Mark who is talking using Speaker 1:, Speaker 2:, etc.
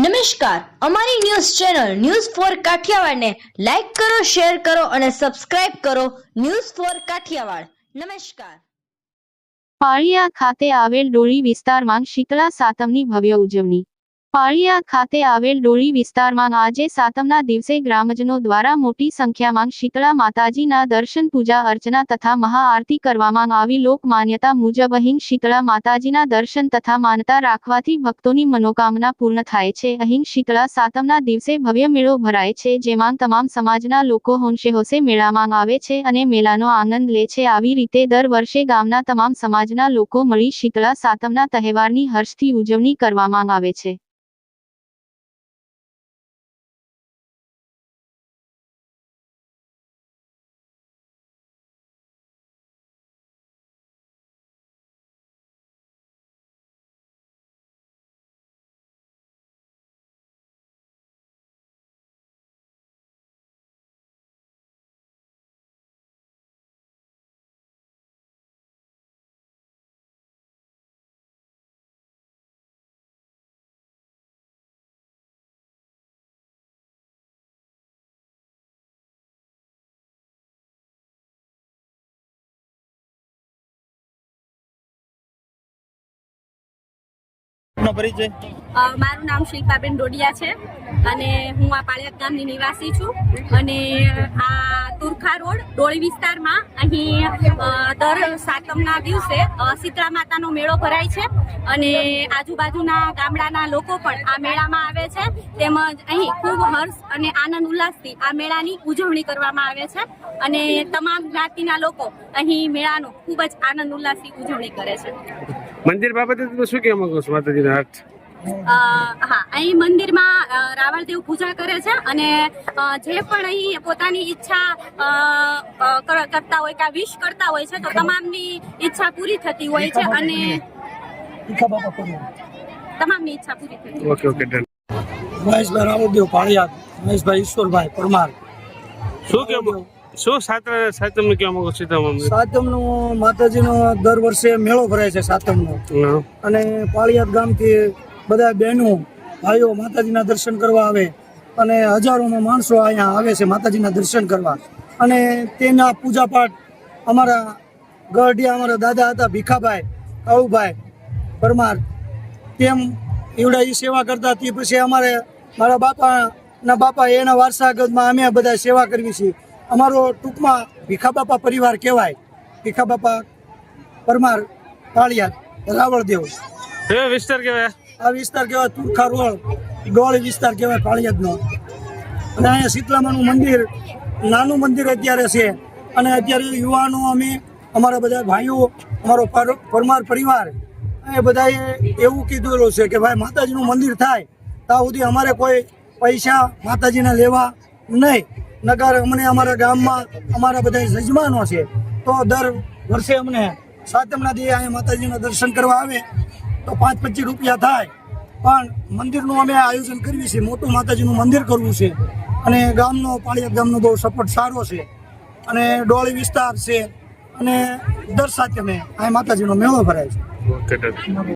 Speaker 1: નમસ્કાર. અમારી news channel news four કાઠિયાવાડને લાઈક કરો, શેર કરો અને સબસ્ક્રાઇબ કરો ન્યૂઝ ફોર કાઠિયાવાડ. નમસ્કાર.
Speaker 2: પાળિયા ખાતે આવેલ ડોળી વિસ્તારમાં શીતળા સાતમની ભવ્ય ઉજવણી. પાળિયા ખાતે આવેલ ડોળી વિસ્તારમાં આજે સાતમના દિવસે ગ્રામજનો દ્વારા મોટી સંખ્યામાં શીતળા માતાજીના દર્શન, પૂજા અર્ચના તથા મહાઆરતી કરવામાં આવી. લોક માન્યતા મુજબ અહીં શીતળા માતાજીના દર્શન તથા માનતા રાખવાથી ભક્તોની મનોકામના પૂર્ણ થાય છે. અહીં શીતળા સાતમના દિવસે ભવ્ય મેળો ભરાય છે, જેમાં તમામ સમાજના લોકો હોંશે હોશે મેળામાં આવે છે અને મેળાનો આનંદ લે છે. આવી રીતે દર વર્ષે ગામના તમામ સમાજના લોકો મળી શીતળા સાતમના તહેવારની હર્ષથી ઉજવણી કરવામાં આવે છે.
Speaker 3: આપનો પરિચય?
Speaker 4: મારું નામ શિલ્પાબેન ડોડિયા છે અને હું આ પાળિયાદ ગામની નિવાસી છું અને આ તુરખા રોડ, ડોળી વિસ્તારમાં. અહીં દર સાતમના દિવસે શીતળા માતાનો મેળો ભરાય છે અને આજુબાજુના ગામડાના લોકો પણ આ મેળામાં આવે છે. તેમજ અહીં ખૂબ હર્ષ અને આનંદ ઉલ્લાસથી આ મેળાની ઉજવણી કરવામાં આવે છે અને તમામ જ્ઞાતિના લોકો અહીં મેળાનો ખૂબ જ આનંદ ઉલ્લાસથી ઉજવણી કરે છે.
Speaker 5: મંદિર બાબતે શું કહેવા માંગો છો, માતાજીના હાથ?
Speaker 4: હા અહીં મંદિરમાં રાવણદેવ પૂજા કરે છે અને જે પણ અહીં પોતાની ઈચ્છા કરતા હોય કે વિશ કરતા હોય છે તો તમામની ઈચ્છા પૂરી થતી હોય છે અને તમામની ઈચ્છા પૂરી થતી
Speaker 5: okay okay done.
Speaker 3: Maheshbhai Ramdev Paliya Maheshbhai Ishwarbhai Parmar.
Speaker 5: શું કહેવા શું સાતમ સાતમનું કહેવા માંગો છો તમે?
Speaker 3: સાતમનો માતાજીનો દર વર્ષે મેળો ભરાય છે સાતમનો. અને પાળિયાદ ગામથી બધા બહેનો, ભાઈઓ માતાજીના દર્શન કરવા આવે અને હજારોમાં માણસો અહીંયા આવે છે માતાજીના દર્શન કરવા. અને તેના પૂજાપાઠ અમારા ગઢિયા, અમારા દાદા હતા, ભીખાભાઈ કાળુભાઈ પરમાર, તેમ એવડા એ સેવા કરતા તે પછી અમારે મારા બાપાના બાપા એના વારસાગતમાં અમે બધા સેવા કરવી છીએ અમારો ટૂંકમાં ભીખા બાપા પરિવાર કહેવાય. ભીખા બાપા, પરમાર પાળિયાદ રાવળદેવ.
Speaker 5: વિસ્તાર કહેવાય.
Speaker 3: આ વિસ્તાર કહેવાય તુરખા રોડ. ડોળી વિસ્તાર કહેવાય પાળિયાદનો અને અહીંયા શીતલામાનું મંદિર, નાનું મંદિર અત્યારે છે. અને અત્યારે યુવાનો, અમે, અમારા બધા ભાઈઓ, અમારો પર- પરમાર પરિવાર, એ બધાએ એવું કીધેલું છે કે ભાઈ માતાજીનું મંદિર થાય ત્યાં સુધી અમારે કોઈ પૈસા માતાજીના લેવા નહીં. નગર અમને અમારા ગામમાં અમારા બધા યજમાનો છે. તો દર વર્ષે અમને સાતમના દિવસે અહીંયા માતાજીના દર્શન કરવા આવે. તો પાંચ પચીસ રૂપિયા થાય. પણ મંદિરનું અમે આયોજન કરીએ છીએ મોટું માતાજીનું મંદિર કરવું છે. અને ગામનો, પાળિયા ગામનો બહુ સપોર્ટ સારો છે. અને ડોળી વિસ્તાર છે. અને દર સાથે અમે આ માતાજીનો મેળો ભરાય છે.